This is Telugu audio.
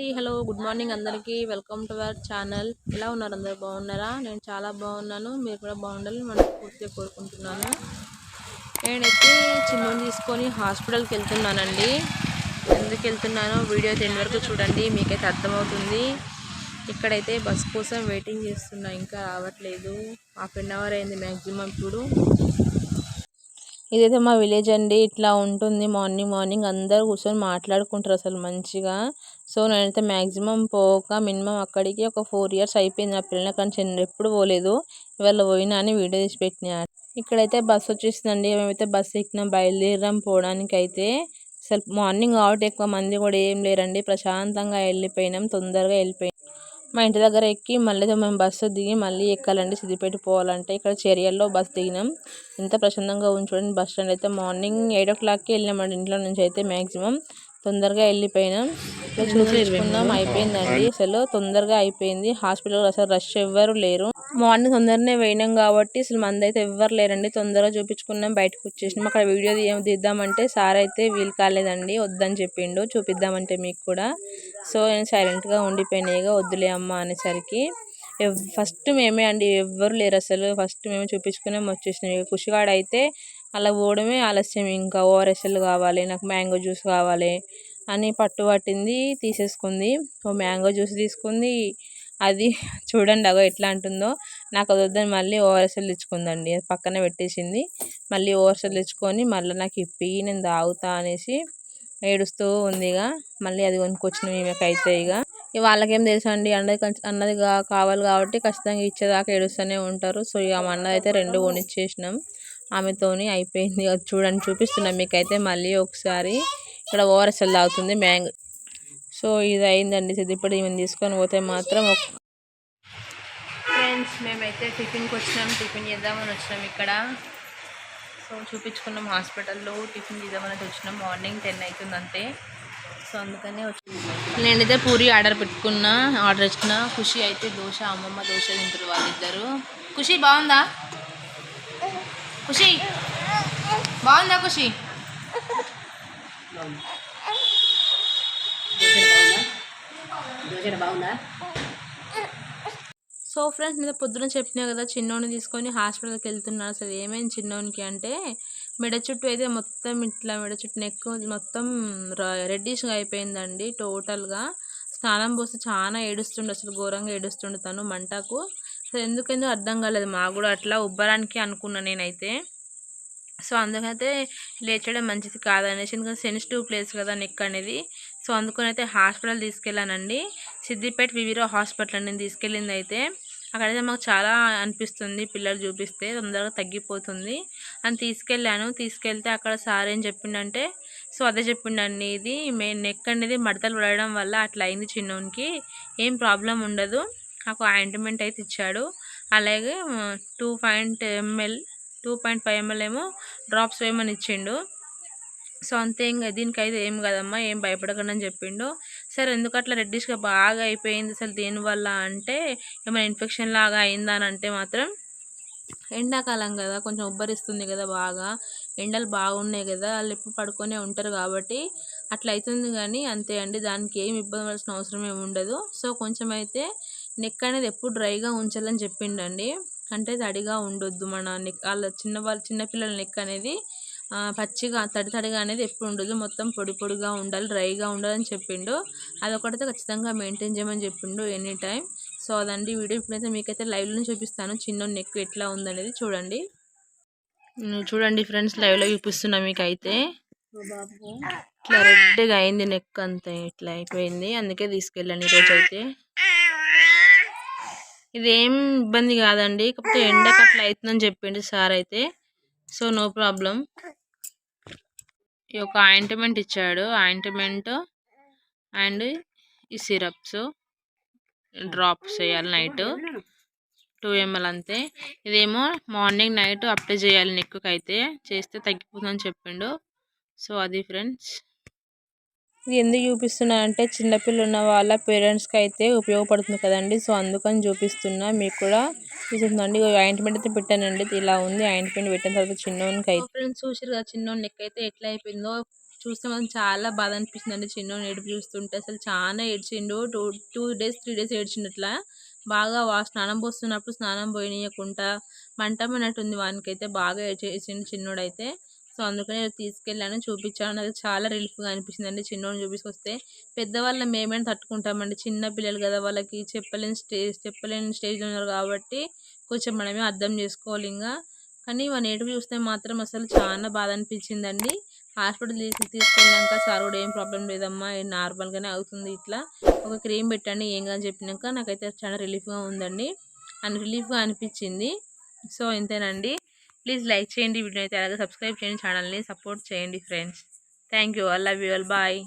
అండి. హలో గుడ్ మార్నింగ్ అందరికీ. వెల్కమ్ టు అవర్ ఛానల్ ఎలా ఉన్నారు అందరు? బాగున్నారా? నేను చాలా బాగున్నాను. మీరు కూడా బాగుండాలని పూర్తిగా కోరుకుంటున్నాను. నేనైతే చిన్నని తీసుకొని హాస్పిటల్కి వెళ్తున్నానండి. ఎందుకు వెళ్తున్నానో వీడియో టెన్ వరకు చూడండి మీకైతే అర్థమవుతుంది. ఇక్కడైతే బస్ కోసం వెయిటింగ్ చేస్తున్నా ఇంకా రావట్లేదు. హాఫ్ అన్ అవర్ అయింది మ్యాక్సిమం ఇప్పుడు ఇదైతే మా విలేజ్ అండి. ఇట్లా ఉంటుంది. మార్నింగ్ మార్నింగ్ అందరు కూర్చొని మాట్లాడుకుంటారు అసలు మంచిగా. సో నేనైతే మ్యాక్సిమం పోక మినిమం అక్కడికి ఒక ఫోర్ ఇయర్స్ అయిపోయింది. నా పిల్లల కానీ ఎప్పుడు పోలేదు. ఇవాళ పోయినా అని వీడియో తీసి పెట్టినా. ఇక్కడైతే బస్ వచ్చేసిందండి. మేమైతే బస్ ఎక్కినాం. బయలుదేరాం పోవడానికి అయితే అసలు మార్నింగ్ కాబట్టి ఎక్కువ మంది కూడా ఏం లేరండి. ప్రశాంతంగా వెళ్ళిపోయినాం. తొందరగా వెళ్ళిపోయినాం. మా ఇంటి దగ్గర ఎక్కి మళ్ళీ మేము బస్సు దిగి మళ్ళీ ఎక్కాలండి సిద్దిపేట పోవాలంటే. ఇక్కడ చర్యల్లో బస్ దిగినాం. ఎంత ప్రశాంతంగా ఉంచుకోండి బస్ స్టాండ్ అయితే మార్నింగ్ ఎయిట్ ఓ క్లాక్కి వెళ్ళామండి ఇంట్లో నుంచి అయితే మ్యాక్సిమం తొందరగా వెళ్ళిపోయినాం. చూపించుకున్నాం అయిపోయిందండి. అసలు తొందరగా అయిపోయింది. హాస్పిటల్ అసలు రష్ ఎవ్వరు లేరు. మార్నింగ్ తొందరనే పోయినాం కాబట్టి అసలు మందైతే ఎవ్వరు లేరండి. తొందరగా చూపించుకున్నాం బయటకు వచ్చేసినాం. అక్కడ వీడియో తీద్దామంటే సార్ అయితే వీలు కాలేదండి. వద్దని చెప్పిండు. చూపిద్దామంటే మీకు కూడా. సో నేను సైలెంట్గా ఉండిపోయినాయిగా వద్దులే అమ్మ అనేసరికి. ఫస్ట్ మేమే అండి ఎవ్వరు లేరు అసలు. ఫస్ట్ మేము చూపించుకున్నాం వచ్చేసినాం. కుషిగాడ అయితే అలా పోవడమే ఆలస్యం. ఇంకా ఓఆర్ఎస్ఎల్ కావాలి నాకు మ్యాంగో జ్యూస్ కావాలి అని పట్టు పట్టింది తీసేసుకుంది. ఓ మ్యాంగో జ్యూస్ తీసుకుంది. అది చూడండి అగో ఎట్లా అంటుందో. నాకు అది వద్దని మళ్ళీ ఓఆర్ఎస్ఎల్ తెచ్చుకుందండి అది పక్కన పెట్టేసింది. మళ్ళీ ఓఆర్ఎస్ఎల్ తెచ్చుకొని మళ్ళీ నాకు ఇప్పి నేను తాగుతా అనేసి ఏడుస్తూ ఉంది ఇక మళ్ళీ అది కొనుక్కొచ్చిన మేమకైతే ఇక ఇక వాళ్ళకేం తెలుసు అండి? అన్నది అన్నది కావాలి కాబట్టి ఖచ్చితంగా ఇచ్చేదాకా ఏడుస్తూనే ఉంటారు. సో ఇక మా అన్నది అయితే రెండు కొనిచ్చేసినాం. ఆమెతోని అయిపోయింది. చూడండి చూపిస్తున్నాం. మీకైతే మళ్ళీ ఒకసారి. ఇక్కడ ఓఆర్ఎస్ఎల్ తాగుతుంది మ్యాంగ్ సో ఇది అయిందండి ఇప్పుడు ఈమెను తీసుకొని పోతే మాత్రం ఫ్రెండ్స్ మేమైతే టిఫిన్కి వచ్చినాం టిఫిన్ చేద్దామని వచ్చినాం ఇక్కడ. సో చూపించుకున్నాం హాస్పిటల్లో. టిఫిన్ చేద్దామని వచ్చినాం. మార్నింగ్ టెన్ అవుతుంది అంతే. సో అందుకనే వచ్చి నేనైతే పూరి ఆర్డర్ పెట్టుకున్నా ఆర్డర్ ఇచ్చిన ఖుషి అయితే దోశ అమ్మమ్మ దోశ తింటారు వాళ్ళిద్దరు. ఖుషి బాగుందా? ఖుషి బాగుందా ఖుషి? బాగుందా? సో ఫ్రెండ్స్ మీద పొద్దున చెప్పినా కదా చిన్నోని తీసుకొని హాస్పిటల్కి వెళ్తున్నాను అసలు ఏమైంది చిన్నోనికి అంటే మెడ చుట్టూ అయితే మొత్తం ఇట్లా మెడ చుట్టూ నెక్ మొత్తం రెడ్డిష్గా అయిపోయిందండి టోటల్గా. స్నానం పోస్తే చాలా ఏడుస్తుండే అసలు ఘోరంగా ఏడుస్తుండే తను మంటకు. అసలు ఎందుకెందో అర్థం కాలేదు మాకు కూడా అట్లా ఉబ్బరానికి అనుకున్నా నేనైతే. సో అందుకైతే లేచడం మంచిది కాదనేసి ఎందుకంటే సెన్సిటివ్ ప్లేస్ కదా నెక్ అనేది. సో అందుకని అయితే హాస్పిటల్ తీసుకెళ్ళానండి. సిద్దిపేట వివిరో హాస్పిటల్ నేను తీసుకెళ్ళింది అయితే అక్కడైతే మాకు చాలా అనిపిస్తుంది. పిల్లలు చూపిస్తే తొందరగా తగ్గిపోతుంది. అని తీసుకెళ్ళాను. తీసుకెళ్తే అక్కడ సార్ ఏం చెప్పిండంటే సో అదే చెప్పిండండి ఇది మే నెక్ అనేది మడతలు పడడం వల్ల అట్లా అయింది చిన్నోనికి. ఏం ప్రాబ్లం ఉండదు. నాకు ఆయింట్మెంట్ అయితే ఇచ్చాడు. అలాగే two point ML two point five ML ఏమో డ్రాప్స్ వేయమని ఇచ్చిండు. సో అంతే ఇంకా దీనికైతే ఏం కదమ్మా ఏం భయపడకండి అని చెప్పిండు. సరే ఎందుకు అట్లా రెడ్డిష్గా బాగా అయిపోయింది అసలు దేనివల్ల? అంటే ఏమైనా ఇన్ఫెక్షన్ లాగా అయిందా? అని అంటే మాత్రం ఎండాకాలం కదా కొంచెం ఉబ్బరిస్తుంది కదా బాగా ఎండలు బాగున్నాయి కదా వాళ్ళు ఎప్పుడు పడుకొనే ఉంటారు కాబట్టి అట్లా అవుతుంది కానీ అంతే అండి దానికి ఏమి ఇబ్బంది పడాల్సిన అవసరం ఏమి ఉండదు. సో కొంచెం అయితే నెక్ అనేది ఎప్పుడు డ్రైగా ఉంచాలని చెప్పిండండి. అంటే తడిగా ఉండొద్దు మన నెక్ వాళ్ళ చిన్న వాళ్ళ చిన్నపిల్లల నెక్ అనేది పచ్చిగా తడి తడిగా అనేది ఎప్పుడు ఉండదు. మొత్తం పొడి పొడిగా ఉండాలి డ్రైగా ఉండాలని చెప్పిండు. అదొకటైతే ఖచ్చితంగా మెయింటైన్ చేయమని చెప్పిండు ఎనీ టైం సో అదండి వీడియో. ఇప్పుడైతే మీకైతే లైవ్లో చూపిస్తాను. చిన్న నెక్ ఎట్లా ఉందనేది చూడండి. చూడండి ఫ్రెండ్స్ లైవ్లో చూపిస్తున్నా మీకైతే. ఇట్లా రెడ్గా అయింది నెక్ అంతా ఇట్లా అయిపోయింది. అందుకే తీసుకెళ్ళాను ఈరోజు అయితే ఇదేం ఇబ్బంది కాదండి. కాకపోతే ఎండకు అట్లా అవుతుందని చెప్పిండు సార్ అయితే. So no problem. ఈ యొక్క ఆయింట్మెంట్ ఇచ్చాడు. ఆయింట్మెంట్ అండ్ ఈ సిరప్స్ డ్రాప్స్ వేయాలి నైట్. టూ ఎంఎల్ అంతే. ఇదేమో మార్నింగ్ నైట్ అప్లై చేయాలి నెక్కుకైతే. అయితే చేస్తే తగ్గిపోతుందని చెప్పిండు. సో అది ఫ్రెండ్స్. ఇది ఎందుకు చూపిస్తున్నా అంటే చిన్నపిల్లలు ఉన్న వాళ్ళ పేరెంట్స్కి అయితే ఉపయోగపడుతుంది కదండి. సో అందుకని చూపిస్తున్నా. మీకు కూడా చూపిస్తుందండి. ఆయింట్మెంట్ అయితే పెట్టానండి. ఇలా ఉంది. ఆయింట్మెంట్ పెట్టిన తర్వాత చిన్నోనికి అయితే ఫ్రెండ్స్ చూసారు కదా చిన్నోని నెక్ అయితే ఎట్లా అయిపోయిందో. చూస్తే మనం చాలా బాధ అనిపిస్తుంది అండి చిన్నోని ఏడుపు చూస్తుంటే. అసలు చాలా ఏడ్చిండు. Two two days three days ఏడ్చిండు అట్లా బాగా వా స్నానం పోస్తున్నప్పుడు స్నానం పోయినీయకుండా. మంటమైనట్టుంది వానికైతే. బాగా ఏడ్చేసిండు చిన్నోడైతే. సో అందుకని తీసుకెళ్ళాను చూపించాను. నాకు చాలా రిలీఫ్గా అనిపించింది అండి చిన్నోడిని చూపించుకొస్తే పెద్దవాళ్ళ మేమైనా తట్టుకుంటామండి. చిన్న పిల్లలు కదా వాళ్ళకి చెప్పలేని స్టేజ్ చెప్పలేని స్టేజ్లో ఉన్నారు కాబట్టి కొంచెం మనమే అర్థం చేసుకోవాలి ఇంకా కానీ మన ఏడుపు చూస్తే మాత్రం అసలు చాలా బాధ అనిపించిందండి హాస్పిటల్ తీసి తీసుకెళ్ళాక సార్ కూడా ఏం ప్రాబ్లం లేదమ్మా నార్మల్గానే అవుతుంది ఇట్లా. ఒక క్రీమ్ పెట్టండి ఏం కానీ చెప్పినాక నాకైతే చాలా రిలీఫ్గా ఉందండి. అండ్ రిలీఫ్గా అనిపించింది. సో ఇంతేనండి. ప్లీజ్ లైక్ చేయండి వీడియో అయితే అలాగే సబ్స్క్రైబ్ చేయండి ఛానల్ని సపోర్ట్ చేయండి friends. Thank you I love you all bye.